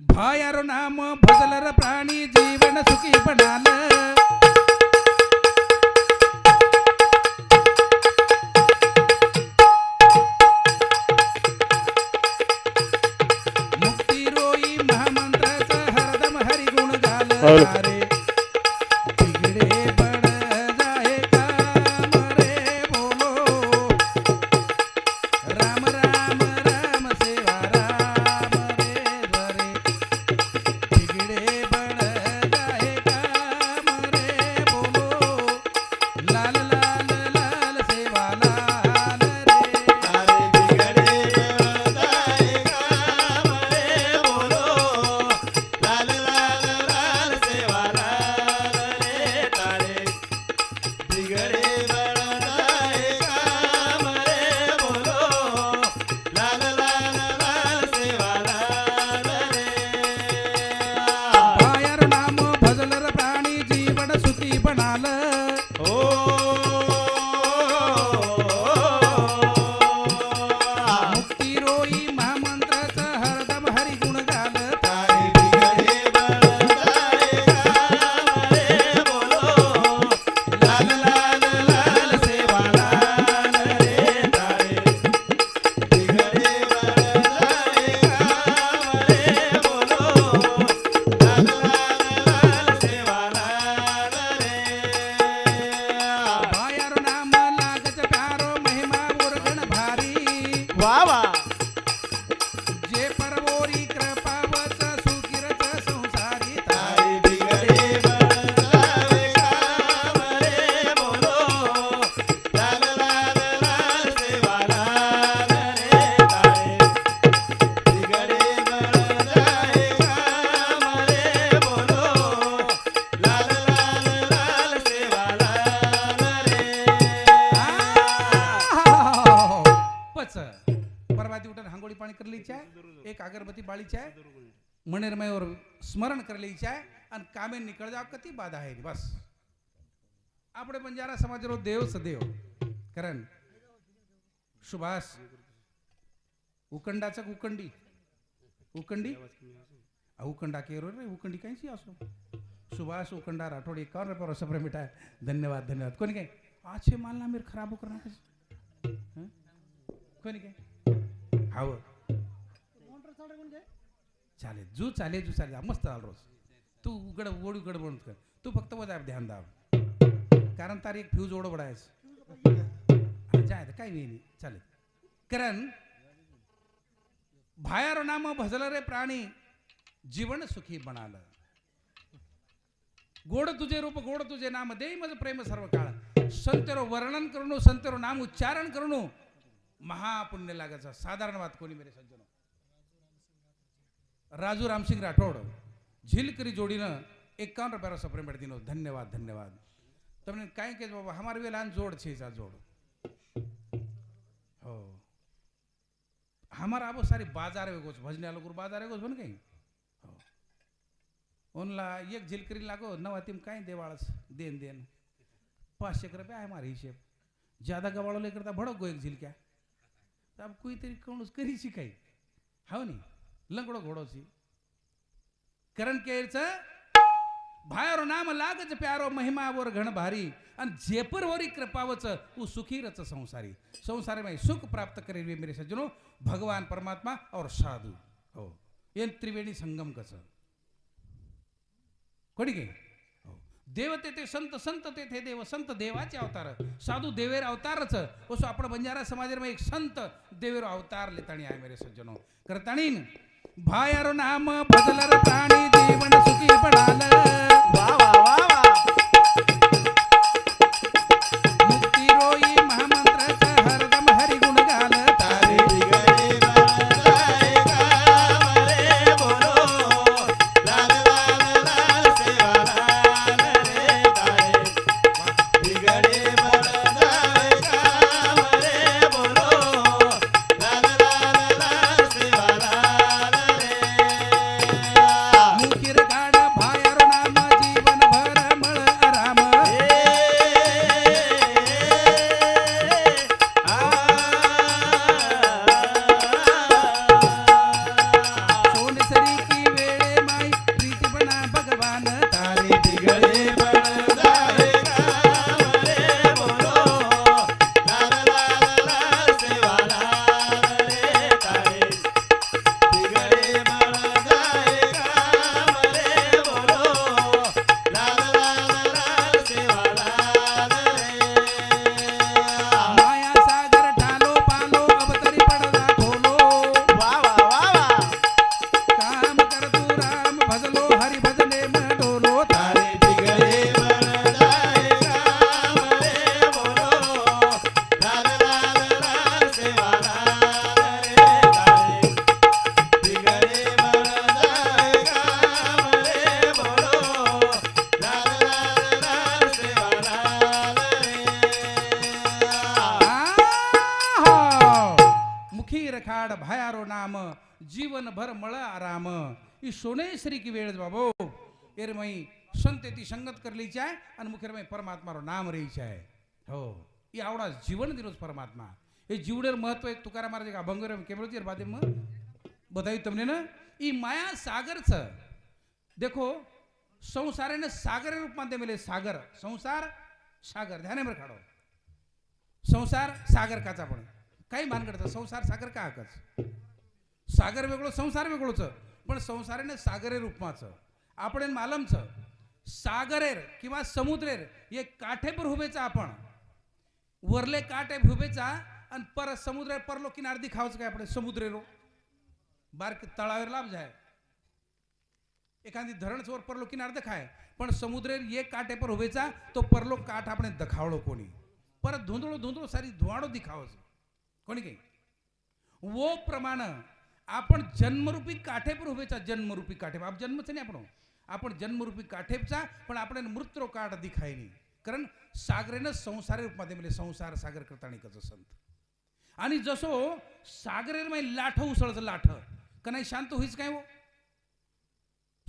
भायारो नाम भजलर प्राणी जीवन सुखी बनाल. मुक्ती ಬಿಗಡೆ एक अगरबत्ती बाळीची आहे मणिरमयवर स्मरण करलीच आहे आणि कामे निकळ जाव कती बाधा आहे बस આપણે બંજારા સમાજનો દેવ સદેવ કરણ સુભાષ ઉકંડાચક ઉકંડી ઉકંડી આ ઉકંડા કેરો રે ઉકંડી કઈ છી આસો સુભાષ ઉકંડા રાઠોડ એકાવન રૂપિયા રસપ્રે મીઠા ધન્યવાદ ધન્યવાદ કોની કઈ આ છે માલના મેર ખરાબો કરી નાખે છે હં? કોની કઈ हाव चालेल. जू चाले जू चाले मस्त आल रोज. तू उघड ओढ उघड म्हणून कर. तू फक्त बघा ध्यान दाब. कारण तारी एक फ्यूज ओढ बडायस. जाय काय नाही. चालेल. कारण भायर नाम भजलं रे प्राणी जीवन सुखी बनाल. गोड तुझे रूप गोड तुझे नाम दे मज प्रेम सर्व काळ संतरो वर्णन करणू संतरो नाम उच्चारण करणू. महापुण्य लागायचं. साधारण वाद कोणी मेरे सज्जनो? રાજુ રામસિંહ રાઠોડ ઝીલકરી જોડીને એકાવન રૂપિયા સપ્રે મેળતીનો ધન્યવાદ ધન્યવાદ તમને કાંઈ કે બાબા અમારે વેલા જોડ છે આ જોડ हो हमारा आबो सारी बाजार वेगोच भजने आलो बाजार वेगोच पण काही हो ओनला एक झिलकरी लागो नवा तीम काय देवाळच देन देन पाचशे रुपये आहे मारा हिशेब ज्यादा गवाळो लय करता भडक गो एक झिलक्या तर अब कोई तरी कोणच करीची काही हाव नी लंगडो घोडोची कारण केरच भायरो नाम लागच प्यारो महिमावर घण भारी. आणि जेपरवरी कृपावच उ सुखीरच संसारी. संसार में सुख प्राप्त करे वे मेरे सज्जनो भगवान परमात्मा और साधु. हो. एन त्रिवेणी संगम कस? कोणी गे? हो. देवते ते संत संत ते थे देव संत देवाचे अवतार. साधू देवेर अवतारच. असो आपण बंजारा समाजामध्ये एक संत देवेर अवतार लेताणी आहे मेरे सज्जनो. करताणीन भायारो नाम बदलर प्राणी जीवनभर मळा आराम. ही सोनेश्री की वेळ बाबो. एरमई संत ती संगत करली चाय आणि परमात्मा रो नाम रही चाय हो ही आवडा जीवन दिलोच परमात्मा. हे जीवडेर महत्त्व एक तुकाराम महाराज का अभंग केवळ बादे मग बधाई तमने ना? ई माया सागर देखो संसारे ने सागर रूपमध्ये मिले सागर. संसार सागर. ध्याने खाडो संसार सागर काचा पण. काही भानगडचं संसार सागर का हकच सागर वेगळं संसार वेगळोच. पण संसारेने सागरे रूपमाचं आपण मालमचं. सागरेर किंवा समुद्रेर हे काठेपर हुबेचा आपण. वरले काठे हुबेचा आणि पर समुद्र परलो किनार दिखावच काय आपण? समुद्रेरो. बारक तळावर लाभ जाय. एखादी धरण चोर परलो किनार दखाय. पण समुद्रेर ये काठेपर हुबेचा तो परलो काठ आपण दखावलो कोणी. परत धुंदळो धुंदळो सारी धुवाडो दिखावच. कोणी काही वो प्रमाण आपण जन्मरूपी काठेपर उभेचा जन्मरूपी काठेप. आप जन्मच नाही आपण. आपण जन्मरूपी काठेपचा पण आपण मृत्रो काठ दिखाय नाही. कारण सागरेनं संसार रूपमध्ये म्हणजे संसार सागर करताना कच संत. आणि जसो सागरेर माय लाठ उसळचं लाठ. का नाही शांत होईच काय हो?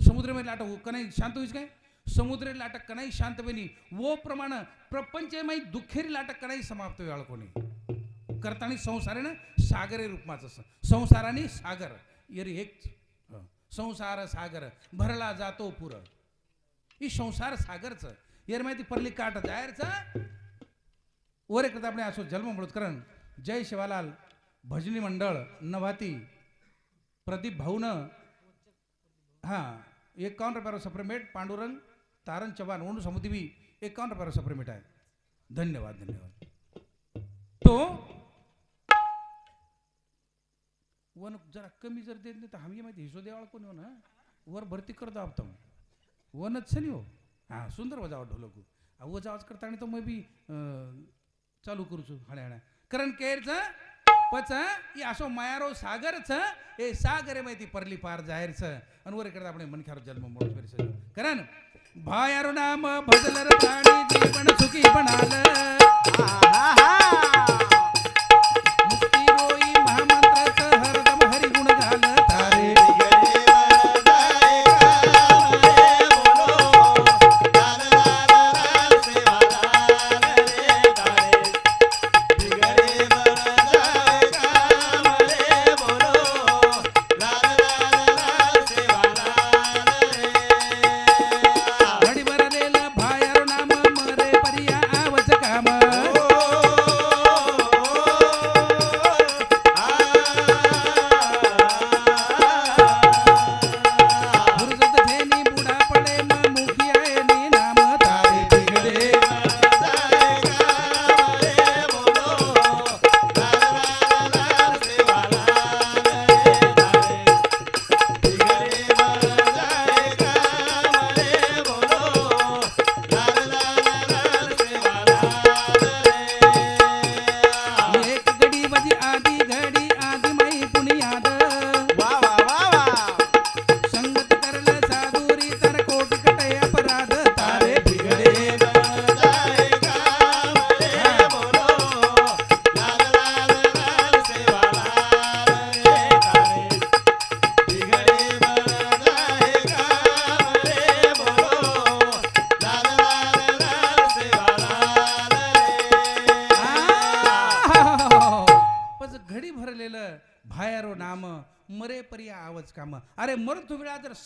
समुद्र में लाट कनाई शांत होईच काय? समुद्र लाटक कनाई शांत बनी. वो प्रमाण प्रपंच माई दुखेरी लाटक कनाई समाप्त वेळ कोणी? करताना संसारेनं सागरे रूपमाचं संसाराने सागर. यरी एक संसार सागर. भरला जातो पुर. ही संसार सागरचं. यर माहिती पर्ली काट जायरचं. वर एक आपण असो जन्ममृतकरण जय शिवालाल भजनी मंडळ नवाती प्रदीप भाऊन. हां एक्कावन्न रुपयावर सप्रिमेट पांडुरंग तारण चव्हाण ओंडू समुद्री एक्कावन्न रुपयावर सप्रिमेट आहे. धन्यवाद धन्यवाद. तो वन जरा कमी जर देत नाही तर हमी माहिती हिसो देवाला कोण हो ना वर भरती करतो आप वनच छान हो. हां सुंदर वजाव ढोलकू आवाज करता आणि तो मग बी चालू करूचो हाड्या हाड्या. कारण केरच पच ई असो मायारो सागरच हे सागर माहिती परली पार जाहीरच. आणि वर करता आपण मनख्यारो जन्म मोठ परिसर कारण भायारो नाम भजलर प्राणी जीवन सुखी बनाल.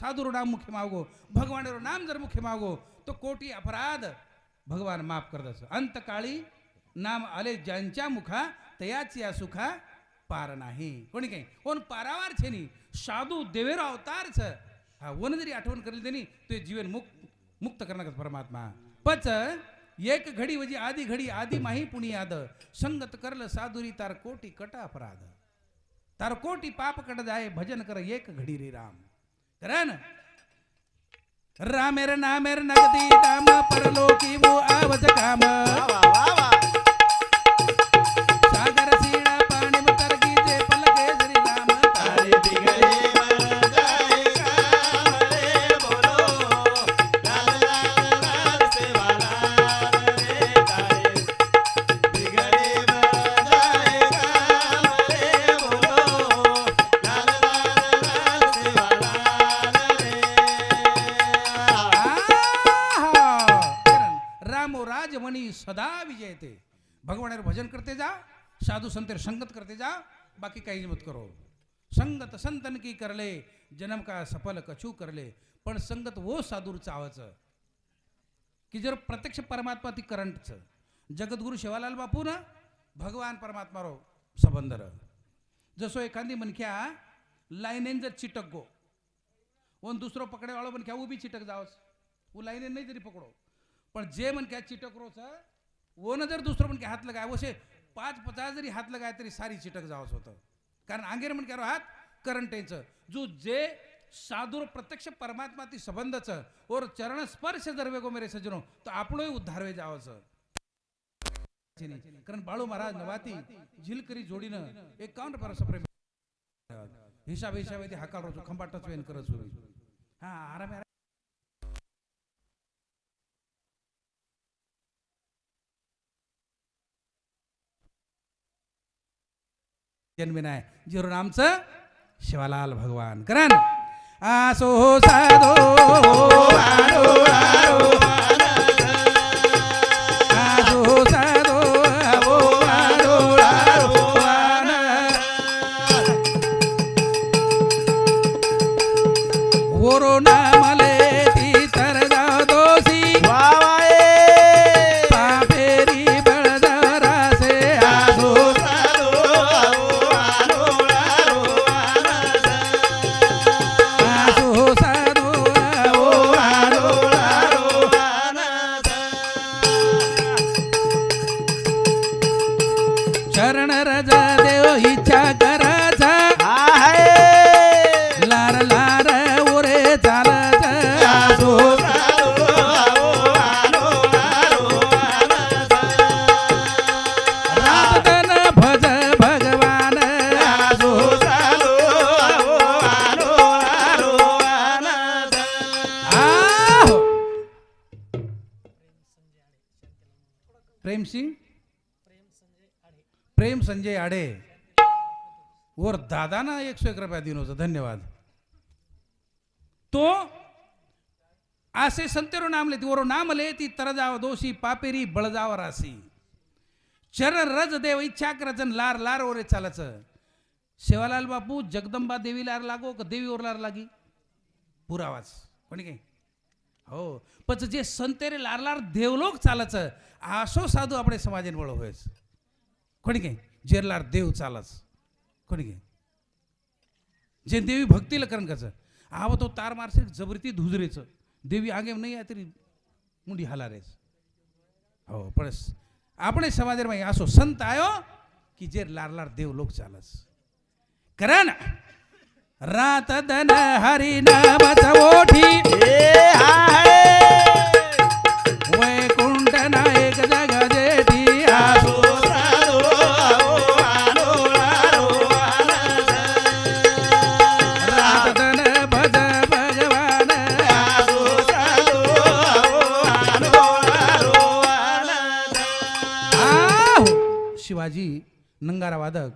साधुरो नाम मुख्य मागो भगवानरो नाम जर मुख्य मागो तो कोटी अपराध भगवान माफ करत अंत काळी नाम आले ज्यांच्या मुखा तयाची या सुखा पार नाही. कोणी काही? कोण पारावार छे नी? साधू देवेरो अवतार छ. हा वन जरी आठवण करेल त्यांनी ते जीवन मुक्त मुक्त करणार परमात्मा. पच एक घडी वजी आधी घडी आधी माही पुणी याद. संगत करल साधुरी तार कोटी कट अपराध. तार कोटी पाप कट जाय भजन कर एक घडी रे राम. करा ना. रामेर नामेर नगदी दाम परलोकी वो आवज काम. सदा विजयते. भगवान भजन करते जा साधू संतेर संगत करते जा बाकी काही मत करो. संगत संतन की करले जन्म का सफल कछू करले पण संगत वो साधूर चावाचं. की जर प्रत्यक्ष परमात्मा ती करंटचं. जगद्गुरु शिवालाल बापू ना भगवान परमात्मा रो संबंध र. जसो एखादी मनख्या लाईनेन जर चिटक गो वन दुसरो पकडे वाळो मनख्या उभी चिटक जावस. वो लाईनेन नाही तरी पकडो. पण जे मनख्या चिटक रोच वो न जर दुसरं म्हणके हात लगाय वसे पाच पचास जरी हात लगाय तरी सारी चिटक जावंच होतं. कारण आंगेर म्हण रो हात? करंटेचं. जो जे साधुर प्रत्यक्ष परमात्मा ती संबंधचं और चरण स्पर्श जर वेगो मेरे सजनो तो आपणोय उद्धार वे जावचं कारण बाळू महाराज नवाती झिलकरी जोडीनं एक काउंट परस प्रेम हिसाब हिसाब ते हाकाल रोज खंबाटच वेन करत होई हा आराम आराम. जन्मिनाय जिरो नामचं शिवालाल भगवान. करण आसो साधो आलो आलो दादानं एकशे एक रुपया दिनोचा धन्यवाद. तो असे संतेरो नामले ती वरो नामले ती तरजाव दोषी पापेरी बळजाव रासी चर रज देव इच्छा करजन लार लार ओरे चालच. शेवालाल बापू जगदंबा देवी लार लागो का देवी ओर लार लागी? पुरावाच कोणी हो. पच जे संतेरे लार लार देवलोक चालच असो साधू आपण समाजेन बळ होयस कोणी जेरलार देव चालस कोणी जे देवी भक्तीला करण कसं आव तो तार मारसे जबरती धुजरेचं देवी आगे नाही आहे तरी मुंडी हालारेच हो पण આપણે સમાજમાં આસો સંત આયો की जे लार लार देव लोक चालस करण रात दन हरी नामच ओठी वादक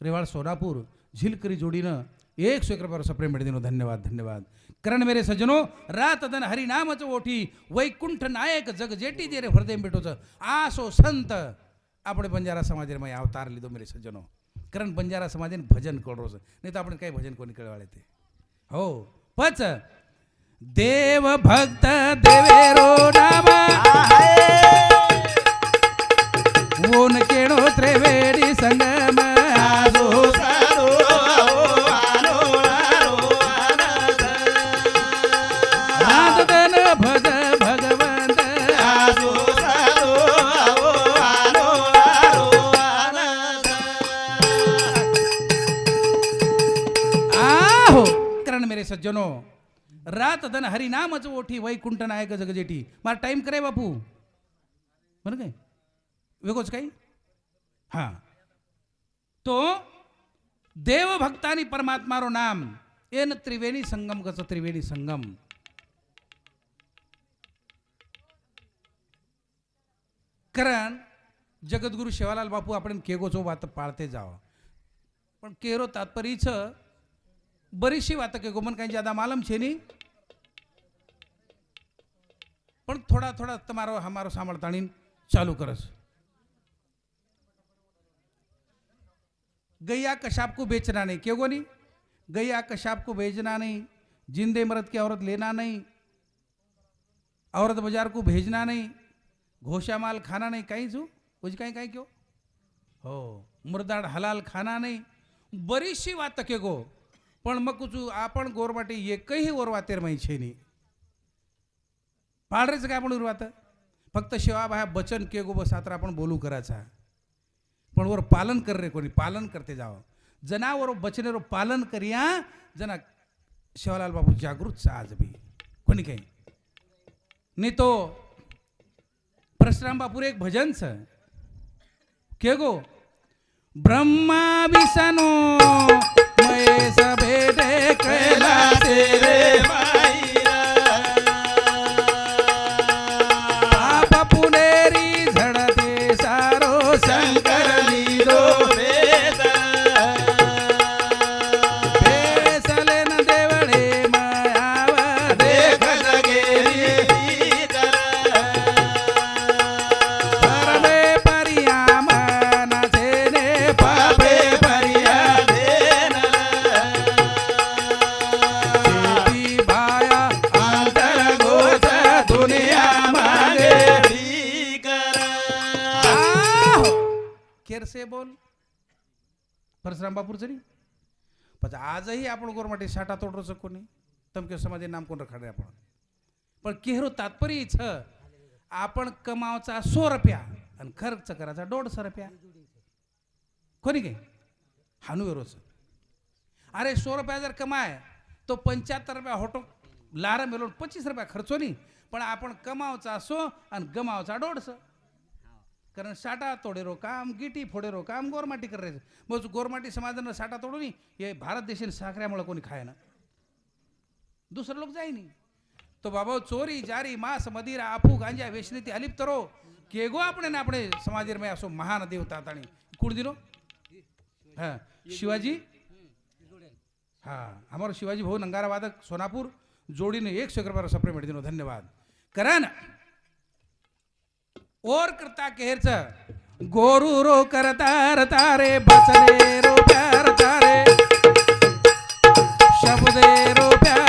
रेवाळ सोलापूर झिलकरी जोडीनं एक सौ एक रुपयावर प्रेम दिनो धन्यवाद धन्यवाद करण मेरे सजनो रात दन हरिनामच ओठी वैकुंठ नायक जग जेटी जे रे हृदय भेटोच आसो संत આપણે બંજારા સમાજમાં અવતાર લીધો મેરે સજ્જનો કરણ બંજારા સમાજને ભજન કરો છે નહીં તો આપણે કઈ ભજન કોની કળવાળે તે હો પચ દેવ ભક્ત દેવેરો નામા ऊन केणो त्रिवेणी संगम. मेरे सज्जनो रात धन हरिनामच ओठी वैकुंठ नायक जगजेठी मला टाइम करे बापू. बरं काय? वेगळंच काही? हा. तो देवभक्तानी परमात्मारो नाम एन त्रिवेणी संगम कसं त्रिवेणी संगम. कारण जगद्गुरु शिवालाल बापू आपण केगोचो वात पाळते जावं. पण केरो तात्पर्यच बरीचशी वात केगो पण काही ज्यादा मालम छे नी? पण थोडा थोडा तुम्हारो हमारो सांभाळताणी चालू करस. गैया कशाप को बेचना नहीं। क्यों नहीं गैया कशाप को भेजना नहीं। जिंदे मर्द की औरत लेना नहीं। औरत बाजार को भेजना नहीं। घोषा माल खाना नहीं। कहीं जो कुछ कहीं कहीं क्यों? हो मुरदाड हलाल खाना नाही। बरीचशी वात के गो? पण मग कुचू आपण गोरवाटी एकही ओरवातेर माही छे नाही। काय आपण उरवात फक्त शिवाबाया बचन के गो? बस आता आपण बोलू करायचा पण वर पालन कर रे कोणी पालन करते जावं. जनावर बचनेरो पालन करिया जना शिवालाल बाबू जागृत आज बी. कोणी काही? नाही तो परशुराम बापूर एक भजन छ के गो? ब्रह्मा विष्णू महेश भेटे कैलासे रे. आपण गोरमाटी साठा तोडरोचं कोणी? तमके समाजे नाम कोण रखाडे आपण? पण केहरो तात्पर्य छ आपण कमावचा सो रुपया आणि खर्च करायचा दोडशे रुपया. कोणी काय हानुवेरोच अरे सो रुपया जर कमाय तो पंच्याहत्तर रुपया होटो लार मेलोन पच्चीस रुपया खर्चो नाही पण आपण कमावचा असो आणि गमावचा दोडसं कारण साठा तोडेरो काम गिटी फोडेरो काम गोरमाटी करायचं मग गोरमाटी समाजानं साठा तोडू नी हे भारत देशील साखऱ्यामुळे कोणी खाय ना. दुसरं लोक जाई नाही तो बाबा चोरी जारी मास मदिरा आपू गांजा वेशनीती अलिप्त रो केगो आपण आपण समाजीर में असो महान देवता आणि कुण दिलो? हां शिवाजी? हा आम्हाला शिवाजी भाऊ नंगारा वादक सोनापूर जोडीने एक सौ सप्रेमेंट सप्रेमेट दिलो. धन्यवाद. करा ना. ओर करता केरच. गोरू रो करता रता रे बसरे रो प्यार तारे शब्दे रो प्यार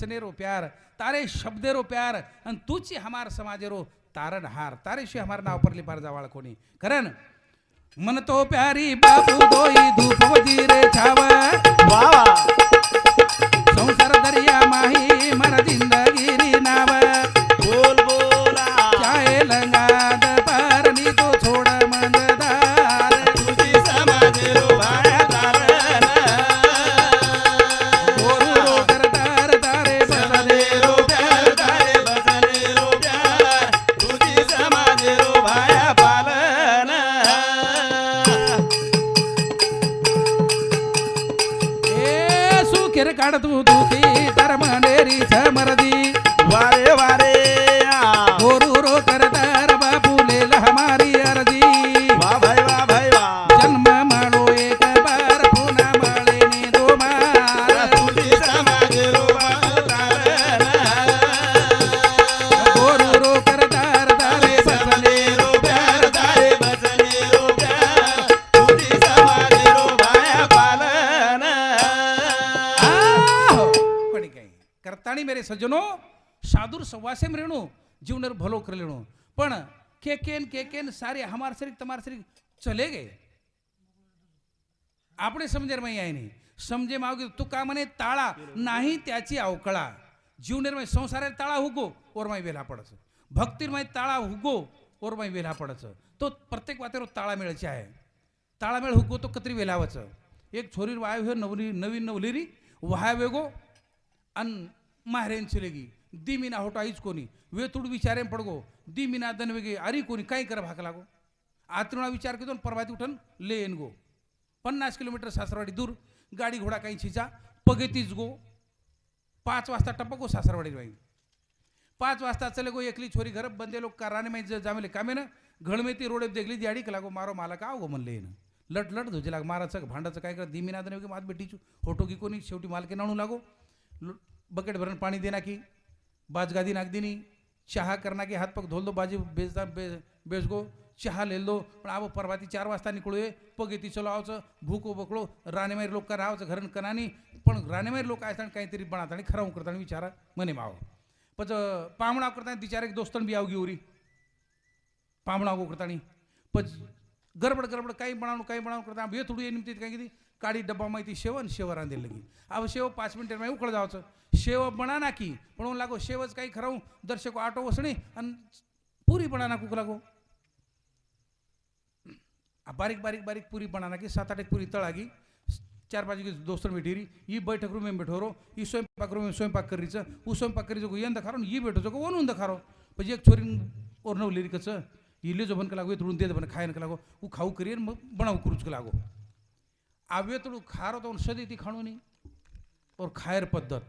बचने रो प्यार तारे शब्दे रो प्यार आणि तुची हमार समाजे रो तारण हार। तारे शे हमार नाव परली पार जावाळ कोणी। करण मन तो प्यारी बापू दोई धूप वजीरे छावा। संसार दरिया माही मर जिंदगी नाव। चाहे लंगाद पारनी ताणी मेरे सजनो साधुर सव्वासे मेणो जीवन भलो कर लेणो. पण के केन के केन सारे हमार शरीर तमार शरीर चले गे आपण समजे माहिती आहे नाही. समजे मागे तू का म्हणे टाळा नाही त्याची अवकळा. जीवनेर माहिती संसार टाळा हुगो ओर माहिती वेला पडच भक्तीर माहिती टाळा हुगो ओर माहिती वेला पडच तो प्रत्येक वाटेवर टाळा मिळायची आहे. टाळा मिळ हुगो तो कत्री वेलावच. एक छोरीर वायव्य नवली नवीन नवलीरी वाय वेगो अन माहेरेन चिलेगी दी मीना होटो आईच कोणी वेतुड विचारेन पडगो दी मीना दनवेगे अरी कोणी काय कर भाग लागो. आतरुणा विचार केतो परवाती उठन ले येन गो. पन्नास किलोमीटर सासरवाडी दूर गाडी घोडा काही छिचा पगेतीच गो. पाच वाजता टप्पा गो सासरवाडी बाई. पाच वाजता चले गो एकली छोरी घर बंदे लोक का माहीत माहिती जामेले कामे ना घळमेती रोडे देखली दिहाडी का लागो मारो मला का गो म्हणले येणं लट लट धुजे लाग माराचं भांडाचं काय कर दिमीनाद नाही मात बेटीचू होटो की कोणी शेवटी मालके नाणू लागो. बकेट भरण पाणी देना की बाजगादी नाक दिनी चहा करना की हात पग धोल दो बाजी बेचदा बे बेचगो चहा लेल दो पण आबो परवाती चार वाजता निकळूये पग येते चलो आवचं भूको बकळो राणेमारी लोक का राहावचं घरन कनानी पण राणेमारी लोक आहे काहीतरी बनात आणि खरं करताना विचारा मने माव. पच पामणा करताना तिचार एक दोस्तन बी आवगी उरी. पामणा गो करतानी पच गडबड गडबड काही बनावून काही बनावून करता हे थोडी निमती काय किती? काळी डब्बा माहिती शेवन शेवर आणलेलं लगी अहो शेव पाच मिनिटं माहिती उकळ जावचं. शेव बणा ना की. म्हणून लागो शेवच काही खराऊ दर्शको आटो वसणे आणि पुरी बणा ना कुक लागो. बारीक बारीक बारीक पुरी बणा ना की सात आठ एक पुरी तळागी. चार पाच दोस्त भेटिरी ही बैठक रूम बैठो रो. ही स्वयंपाक रूम स्वयंपाक करीचं ऊ स्वयंपाक करीचं को येऊन दखारो ही भेटो चो ओनून दखारो पण एक छोरी ओरणवली रिकचं इले लिजो का लागू येत रुंद देत बन खायन का लागो. ऊ खाऊ करी बनाऊ करूच का लागू. लागो खार होतो सदी ती खाणूनी और खायर पद्धत.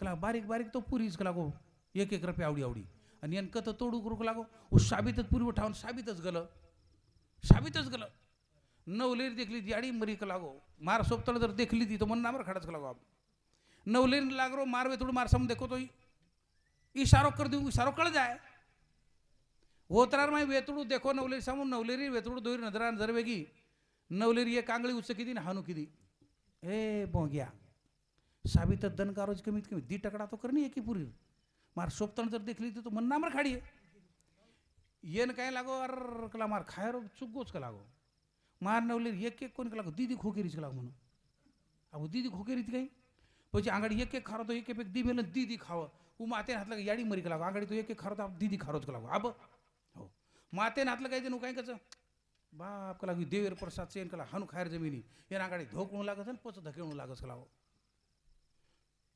कला बारीक बारीक तो पुरीच लागो एक एक रुपये आवडी आवडी. आणि यांक तर तोडू करू लागो. उ साबितच पुरी उठावून साबितच गलं. साबितच गलं. नवलेर देखली ती आडी मरीक लागो मार सोबतळ जर देखली ती तर मन नामर खाडाच लागो आप. नवलेर लागरो मारवे थोडं मार सम देखो तो इशारो कर देऊ इशारो कळ जाय. होतरार माय वेतुडू देखो नवलेर समोर नवलेरी वेतुडू दोरी नजरा नजर वेगी. नवलेरी कांगळी उच किती ना हानू किती? ए भोंग्या साबित दनकारोज कमीत कमी? दी टकडा तो करणे एकी पुरी मार सोपताना जर देखली तर तो म्हणणार मार खाडी येन काय लागो? अर कला मार खायर चुक का लागो? मार नवलेर एक एक कोण लागो? दिदी खोकेरीच लागो म्हणून? अहो दिदी खोकेरीत काही? पची आंगाडी एक एक खारवतो एक एक दी मेल दिदी खावं. उ हात हातला याडी मरी लागो? आंगाडी तो एक एक खारवतो दिदी का लागो? अब. हो. मातेन हातलं काय जणू काय कसं बाप कला देवेर प्रसाद सेन कला हनु खायर जमिनी. या धोक धोकणू लागत आणि पच धकेवणू लागत कला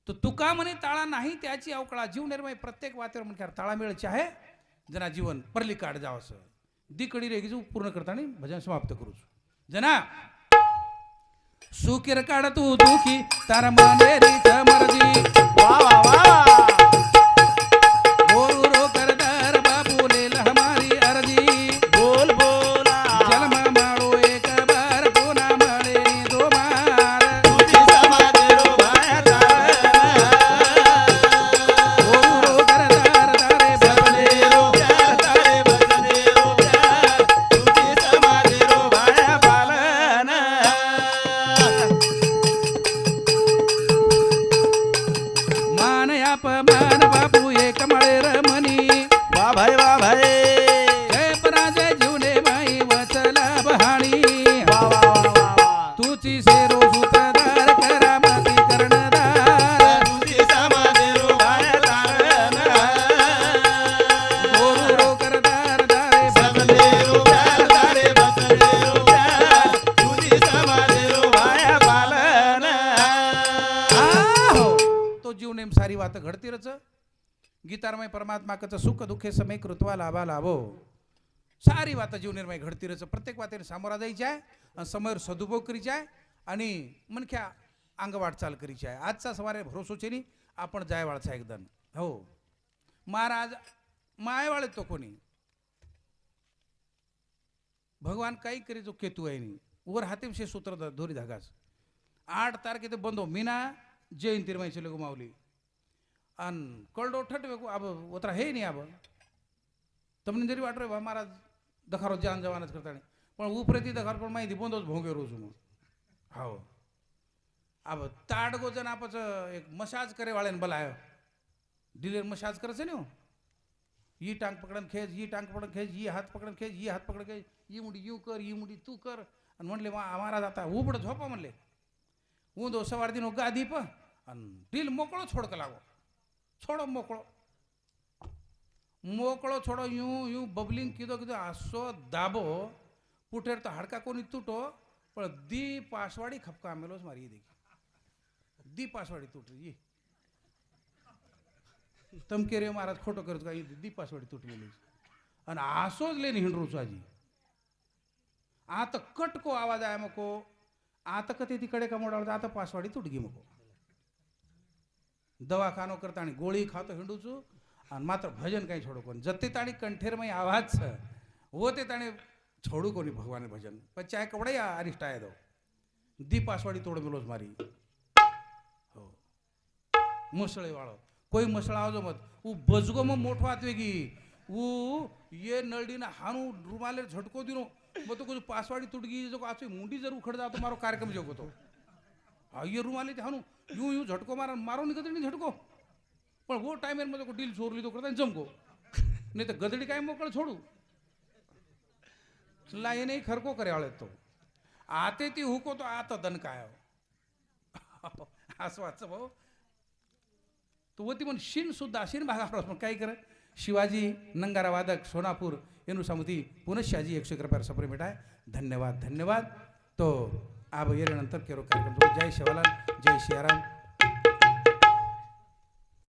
तो तुका म्हणे ताळा नाही त्याची अवकळा जीव निर्मय प्रत्येक वातेवर म्हणजे ताळा मिळायची आहे जना जीवन परली काढ जावस. दिकडी रेगीच पूर्ण करता आणि भजन समाप्त करू जना सुखीर काढ तू दुखी तर मर्जी वा वा वा. तो जीव नेम सारी वात घडतीरच गीतारमय परमात्मा कच सुख दुःखे समय कृत्वा लाभा लाभो. सारी वात जीव निर्मय घडतीरच प्रत्येक वातेने सामोरा जायची आहे समोर सदुपयोग करीची आहे आणि मनख्या अंग वाटचाल करीची आहे आजचा सवारे भरोसोचेनी आपण जायवाळचा एकदम हो. महाराज मायवाळे तो कोणी? भगवान काही करी जो केतू आहे नी. वर हातीमशे सूत्र ध- धोरी धागास. आठ तारखे ते बंदो हो. मीना जयंती माहिती लोक मावली अन कळडो ठटवे अब ओतरा हे नाही अब તમને જરી વાટરે મારા દખારો જાન જવાના જ કરતા નહીં પણ ઉપરેથી દખાર પણ માહિતી બોંધો જ ભોંગે રહું છું હું હાવ अब તાડ ગોજન આપચ એક મસાજ કરે વાળાને બોલાયો ડીલર મસાજ કરે છે ને હું ये टांग पकडन खेच ये टांग पकडन खेच ये हात पकडन खेच ये हात पकड खेच ये मुडी यू कर ये मुडी तू कर आणि म्हणले मा महाराज आता उबड झोपा म्हणले ઊંધો સવાર દીનો ગાદી પ आणि दिल मोकळो छोडक लागो. छोडो मोकळो. मोकळो छोडो यू यूं बबलिंग किदो किदो आसो दाबो पुठेर तो हाडका कोणी तुटो पण दी पासवाडी खपका मेलोच मारी देखी. दी पासवाडी तुटली ये. तमके रे महाराज खोटो करत का दी पासवाडी तुटलेली आणि आसोच लेन हिंडरूच आजी आता कटको आवाज आहे मको आता कधी तिकडे का मोडावला आता पासवाडी तुटगी मको. દવાખાનો કરતાણી ગોળી ખાતો હિંડું છું અને માત્ર ભજન કાંઈ છોડો કોને જતી તાણી કંઠેરમાં આવાજ છે હો તે તાણે છોડું કોની ભગવાન ભજન પછી આ કવડાઈ આ અરિષ્ટાય દો દી પાસવાડી તોડ મેલો જ મારી હો મુસળી વાળો કોઈ મસળા આવજો મત હું ભજગોમાં મોટો હાથ ગઈ હું ये નળડીના હાનું રૂમાલે ઝટકો દીનો મેં તો કુછ પાસવાડી તૂટ ગઈ જો આછો મુંડી જરૂર ખડતા તો મારો કાર્યક્રમ ये रूम आले ते हानू यूं यू झटको मारा मारो नाही गदडी झटको. पण वो टायमेरमध्ये डील चोरली तो करता जमको नाही तर गदडी काय मोकळं सोडू तुला नाही खरको करे आळे तो. आते ती हुको तो आता दन काय हो. असं वाच भाऊ. तो वती म्हण शिन सुद्धा शिन भागा पण काय कर शिवाजी नंगारा वादक सोनापूर येणू सामुती पुनश्शाजी एकशे कृपया सप्रेमेट आहे धन्यवाद धन्यवाद. तो आभ गेल्यानंतर केरो कार्यक्रम. जय शिवालाल जय शियाराम.